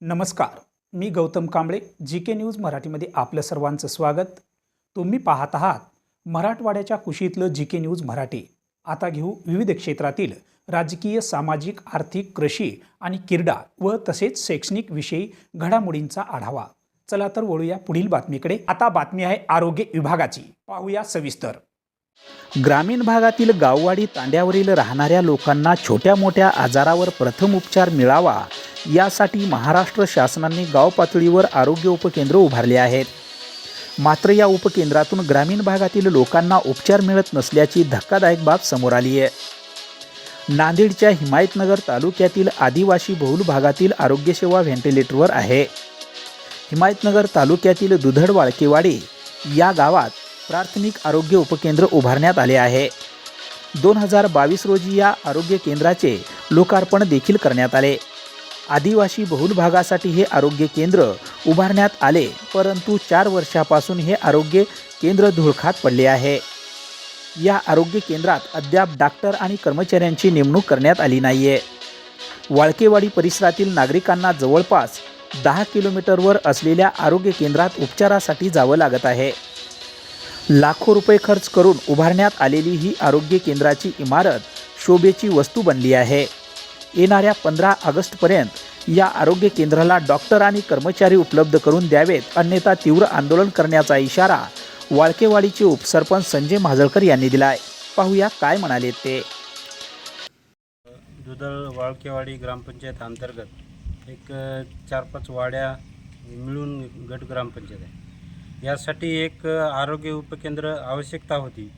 नमस्कार. मी Gautam Kamble G K news मराठीमध्ये आपलं सर्वांचं स्वागत. तुम्ही पाहत आहात मराठवाड्याच्या कुशीतलं जी के न्यूज मराठी. आता घेऊ विविध क्षेत्रातील राजकीय सामाजिक आर्थिक कृषी आणि क्रीडा व तसेच शैक्षणिक विषयी घडामोडींचा आढावा. चला तर वळूया पुढील बातमीकडे. आता बातमी आहे आरोग्य विभागाची. पाहूया सविस्तर. ग्रामीण भागातील गाववाडी तांड्यावरील राहणाऱ्या लोकांना छोट्या मोठ्या आजारावर प्रथम उपचार मिळावा यासाठी महाराष्ट्र शासनाने गाव पातळीवर आरोग्य उपकेंद्र उभारले आहेत. मात्र या उपकेंद्रातून ग्रामीण भागातील लोकांना उपचार मिळत नसल्याची धक्कादायक बाब समोर आली आहे. नांदेडच्या हिमायतनगर तालुक्यातील आदिवासी बहुल भागातील आरोग्यसेवा व्हेंटिलेटरवर आहे. हिमायतनगर तालुक्यातील दुधड वाळकेवाडी या गावात प्राथमिक आरोग्य उपकेंद्र उभारण्यात आले आहे. दोन हजार बावीस रोजी या आरोग्य केंद्राचे लोकार्पण देखील करण्यात आले. आदिवासी बहुल भागासाठी हे आरोग्य केंद्र उभारण्यात आले परंतु चार वर्षापासून हे आरोग्य केंद्र धुळखात पडले आहे. या आरोग्य केंद्रात अद्याप डॉक्टर आणि कर्मचाऱ्यांची नेमणूक करण्यात आली नाहीये. वाळकेवाडी परिसरातील नागरिकांना जवळपास दहा किलोमीटरवर असलेल्या आरोग्य केंद्रात उपचारासाठी जावं लागत आहे. लाखो रुपये खर्च करून उभारण्यात आलेली ही आरोग्य केंद्राची इमारत शोभेची वस्तू बनली आहे. येणाऱ्या पंधरा ऑगस्टपर्यंत या आरोग्य केंद्राला डॉक्टर आणि कर्मचारी उपलब्ध करून द्यावेत अन्यथा तीव्र आंदोलन करण्याचा इशारा वाळकेवाडीचे उपसरपंच संजय माजळकर यांनी दिला आहे पाहूया काय म्हणाले ते. दुधळ वाळकेवाडी ग्रामपंचायत अंतर्गत एक चार पाच वाड्या मिळून गट ग्रामपंचायत आहे. यासाठी एक आरोग्य उपकेंद्र आवश्यकता होती.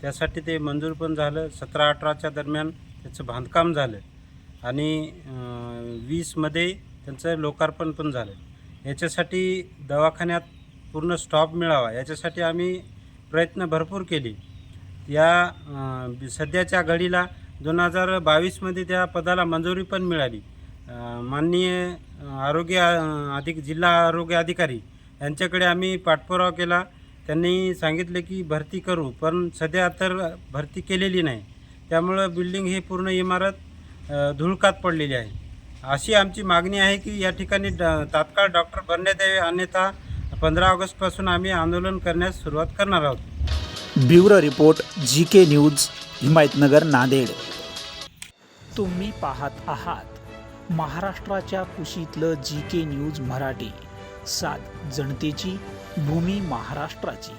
त्यासाठी ते मंजूर पण झालं. सतरा अठराच्या दरम्यान त्याचं बांधकाम झालं. आणि वीसमध्ये त्यांचं लोकार्पण पण झालं. याच्यासाठी दवाखान्यात पूर्ण स्टॉप मिळावा याच्यासाठी आम्ही प्रयत्न भरपूर केले. या सध्याच्या घडीला दोन हजार बावीसमध्ये त्या पदाला मंजुरी पण मिळाली. माननीय आरोग्य अधिक जिल्हा आरोग्य अधिकारी यांच्याकडे आम्ही पाठपुरावा केला. त्यांनी सांगितले की भरती करू पण सध्या तर भरती केलेली नाही. त्यामुळं बिल्डिंग ही पूर्ण इमारत धुळकात पडलेली आहे. अशी आमची मागणी आहे की या ठिकाणी ड तात्काळ डॉक्टर भरण्यात यावे अन्यथा पंधरा ऑगस्टपासून आम्ही आंदोलन करण्यास सुरुवात करणार आहोत. Bureau report G K news Himayatnagar Nanded. तुम्ही पाहत आहात महाराष्ट्राच्या कुशीतलं जी के न्यूज मराठी. सात जनतेची भूमी महाराष्ट्राची.